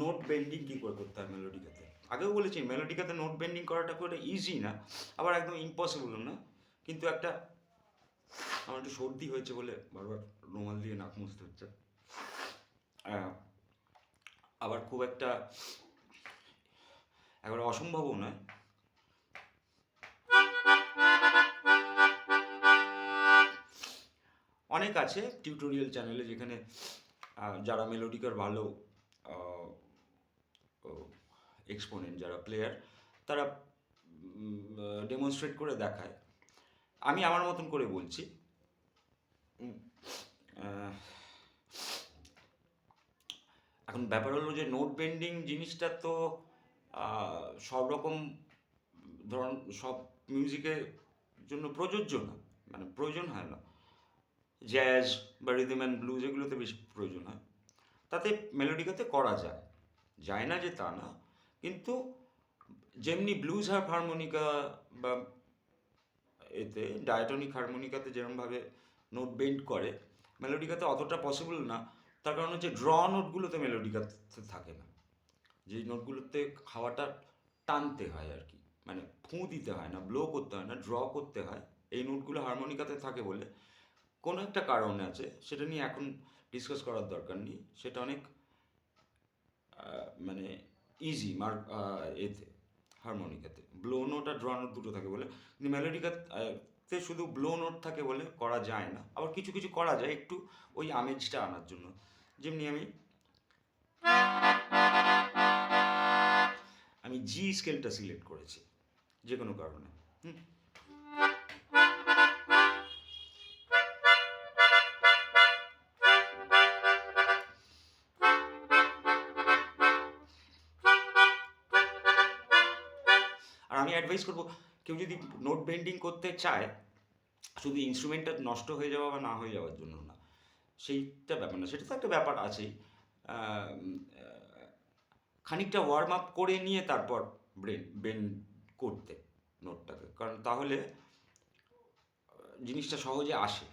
Note bending কী করে করতে হয় মেলোডিকাতে আগেও বলেছি মেলোডিকাতে নোট বেন্ডিং করাটা করে ইজি না, আবার একদম ইম্পসিবলও না, কিন্তু একটা আমার একটু সর্দি হয়েছে বলে বারবার রুমাল দিয়ে নাক মুছতে হচ্ছে। আবার খুব একটা একবারে অসম্ভবও নয়। অনেক আছে টিউটোরিয়াল চ্যানেলে যেখানে যারা মেলোডিকার ভালো এক্সপোনেন্ট যারা প্লেয়ার তারা ডেমনস্ট্রেট করে দেখায়। আমি আমার মতন করে বলছি। এখন ব্যাপার হলো যে নোট বেন্ডিং জিনিসটা তো সব রকম, ধরুন সব মিউজিকের জন্য প্রযোজ্য না। মানে প্রয়োজন হয় না। জ্যাজ বা রিদম অ্যান্ড ব্লুজ এগুলোতে বেশি প্রয়োজন হয়। তাতে মেলোডিকাতে করা যায়। যায় না যে তা না। কিন্তু যেমনি ব্লুজ হার্প হারমোনিকা বা এতে ডায়াটনিক হারমোনিকাতে যেরকমভাবে নোট বেন্ড করে, মেলোডিকাতে অতটা পসিবল না। তার কারণ হচ্ছে ড্র নোটগুলোতে মেলোডিকাতে থাকে না। যে নোটগুলোতে হাওয়াটা টানতে হয় আর কি। মানে ফুঁ দিতে হয় না ব্লো করতে হয় না ড্র করতে হয়। এই নোটগুলো হারমোনিকাতে থাকে বলে। কোনো একটা কারণ আছে, সেটা নিয়ে এখন ডিসকাস করার দরকার নেই। সেটা অনেক মানে ইজি মার এতে হারমোনিকাতে ব্লো নোট আর ড্র নোট দুটো থাকে বলে। কিন্তু মেলোডিকাতে শুধু ব্লো নোট থাকে বলে করা যায় না। আবার কিছু কিছু করা যায় একটু ওই আমেজটা আনার জন্য। যেমনি আমি আমি জি স্কেলটা সিলেক্ট করেছি যে কোনো কারণে। হুম? আমি অ্যাডভাইস করব, কেউ যদি নোট বেন্ডিং করতে চায়, শুধু ইনস্ট্রুমেন্টটা নষ্ট হয়ে যাওয়া বা না হয়ে যাওয়ার জন্য না, সেইটা ব্যাপার না, সেটা তো একটা ব্যাপার আছেই। খানিকটা ওয়ার্ম আপ করে নিয়ে তারপর ব্রেন বেন্ড করতে নোটটাকে কারণ তাহলে জিনিসটা সহজে আসে।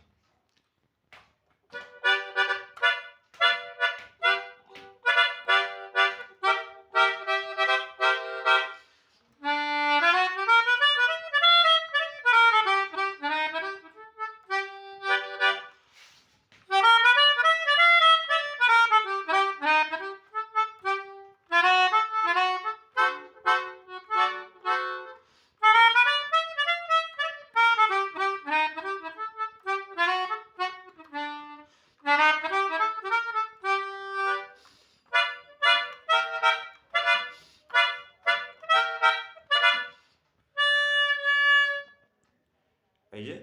এই যে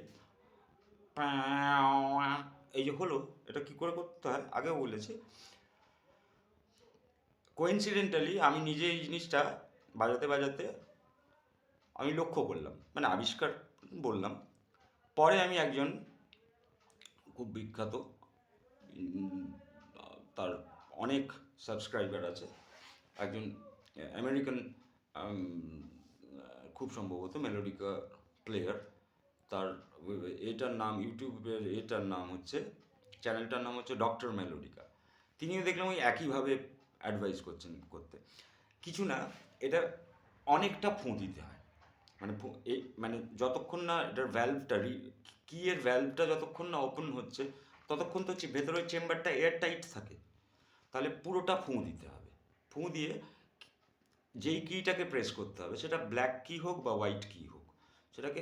এই যে হলো, এটা কি করে করতে হয়? আগেও বলেছি। কোইন্সিডেন্টালি আমি নিজে এই জিনিসটা বাজাতে বাজাতে আমি লক্ষ্য করলাম। মানে আবিষ্কার বললাম। পরে আমি একজন খুব বিখ্যাত তার অনেক সাবস্ক্রাইবার আছে। একজন আমেরিকান খুব সম্ভবত মেলোডিকা প্লেয়ার তার এটার নাম, ইউটিউবের এটার নাম হচ্ছে, চ্যানেলটার নাম হচ্ছে ডক্টর মেলোডিকা। তিনিও দেখলাম ওই একইভাবে অ্যাডভাইস করছেন করতে। কিছু না, এটা অনেকটা ফুঁ দিতে হয়। মানে এই মানে যতক্ষণ না এটার ভ্যালভটা রি কি এর ভ্যালভটা যতক্ষণ না ওপেন হচ্ছে, ততক্ষণ তো হচ্ছে ভেতরের চেম্বারটা এয়ার টাইট থাকে। তাহলে পুরোটা ফুঁ দিতে হবে। ফুঁ দিয়ে যেই কিটাকে প্রেস করতে হবে, সেটা ব্ল্যাক কি হোক বা হোয়াইট কি হোক, সেটাকে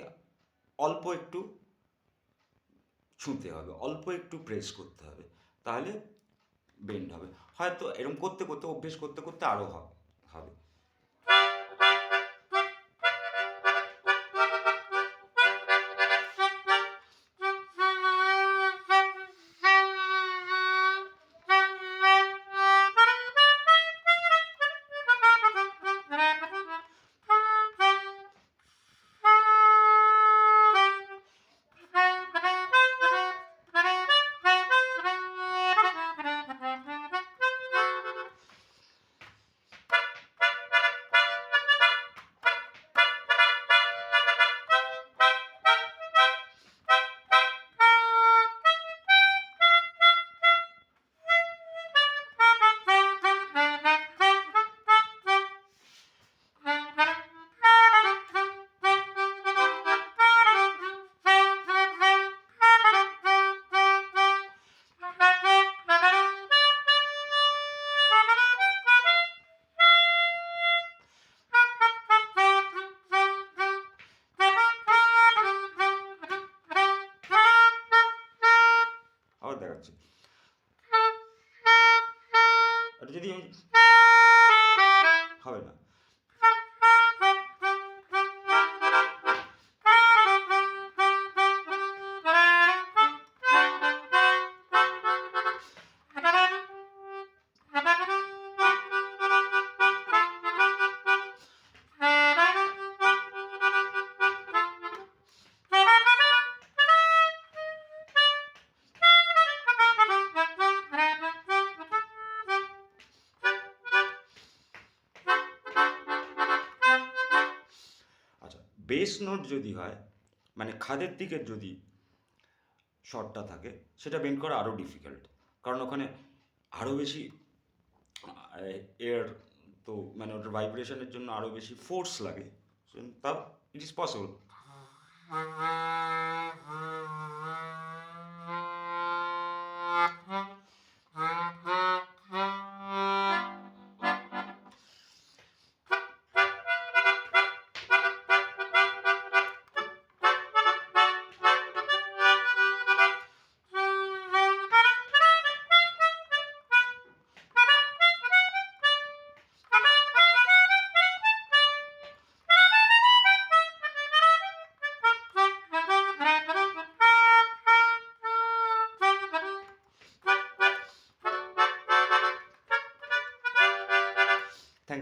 অল্প একটু ছুঁতে হবে, অল্প একটু প্রেস করতে হবে, তাহলে বেন্ড হবে। হয়তো এরকম করতে করতে, অভ্যেস করতে করতে আরও হবে। যদি হবে না। বেস নোট যদি হয় মানে খাদের দিকের যদি শটটা থাকে, সেটা বেন্ড করা আরও ডিফিকাল্ট কারণ ওখানে আরও বেশি এয়ার তো মানে ওটার ভাইব্রেশনের জন্য আরও বেশি ফোর্স লাগে। তাও it is possible